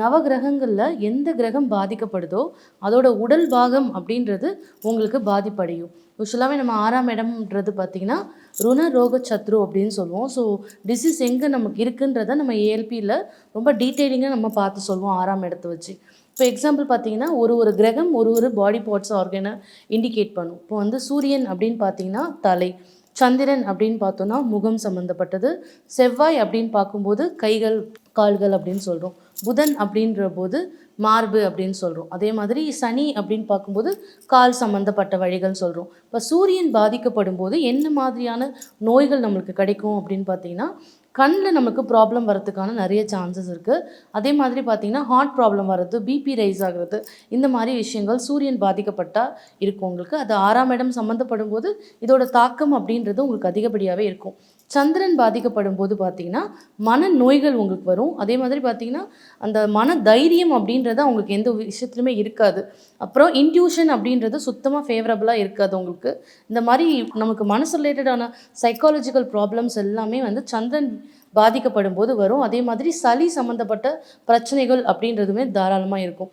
நவகிரகங்களில் எந்த கிரகம் பாதிக்கப்படுதோ அதோட உடல் பாகம் அப்படின்றது உங்களுக்கு பாதிப்படையும். யூஸ்வலாகவே நம்ம ஆறாம் இடம்ன்றது பார்த்திங்கன்னா ருண ரோக சத்ரு அப்படின்னு சொல்லுவோம். ஸோ டிசீஸ் எங்கே நமக்கு இருக்குன்றத நம்ம ஏஎல்பியில் ரொம்ப டீட்டெயிலிங்காக நம்ம பார்த்து சொல்லுவோம் ஆறாம் இடத்த வச்சு. இப்போ எக்ஸாம்பிள் பார்த்தீங்கன்னா ஒரு ஒரு கிரகம் ஒரு ஒரு பாடி பார்ட்ஸ் ஆர்கனை இண்டிகேட் பண்ணும். இப்போ வந்து சூரியன் அப்படின்னு பார்த்தீங்கன்னா தலை. சந்திரன் அப்படின்னு பார்த்தோன்னா முகம் சம்மந்தப்பட்டது செவ்வாய் அப்படின்னு பார்க்கும்போது கைகள் கால்கள் அப்படின்னு சொல்கிறோம் புதன் அப்படின்ற போது மார்பு அப்படின்னு சொல்கிறோம் அதே மாதிரி சனி அப்படின்னு பார்க்கும்போது கால் சம்மந்தப்பட்ட வழிகள் சொல்கிறோம் இப்போ சூரியன் பாதிக்கப்படும் போது என்ன மாதிரியான நோய்கள் நம்மளுக்கு கிடைக்கும் அப்படின்னு பார்த்தீங்கன்னா கண்ணில் நமக்கு ப்ராப்ளம் வரதுக்கான நிறைய சான்சஸ் இருக்குது அதே மாதிரி பார்த்தீங்கன்னா ஹார்ட் ப்ராப்ளம் வர்றது பிபி ரைஸ் ஆகிறது இந்த மாதிரி விஷயங்கள் சூரியன் பாதிக்கப்பட்டால் இருக்கும் உங்களுக்கு. அது ஆறாம் இடம் சம்மந்தப்படும் போது இதோட தாக்கம் அப்படின்றது உங்களுக்கு அதிகப்படியாகவே இருக்கும். சந்திரன் பாதிக்கப்படும் போது பார்த்தீங்கன்னா மன நோய்கள் உங்களுக்கு வரும். அதே மாதிரி பார்த்தீங்கன்னா அந்த மன தைரியம் அப்படின்றது அவங்களுக்கு எந்த விஷயத்துலையுமே இருக்காது. அப்புறம் இன்ட்யூஷன் அப்படின்றது சுத்தமாக ஃபேவரபுளாக இருக்காது உங்களுக்கு. இந்த மாதிரி நமக்கு மனசு ரிலேட்டடான சைக்காலஜிக்கல் ப்ராப்ளம்ஸ் எல்லாமே வந்து சந்திரன் பாதிக்கப்படும் போது வரும். அதே மாதிரி சளி சம்மந்தப்பட்ட பிரச்சனைகள் அப்படின்றதுமே தாராளமாக இருக்கும்.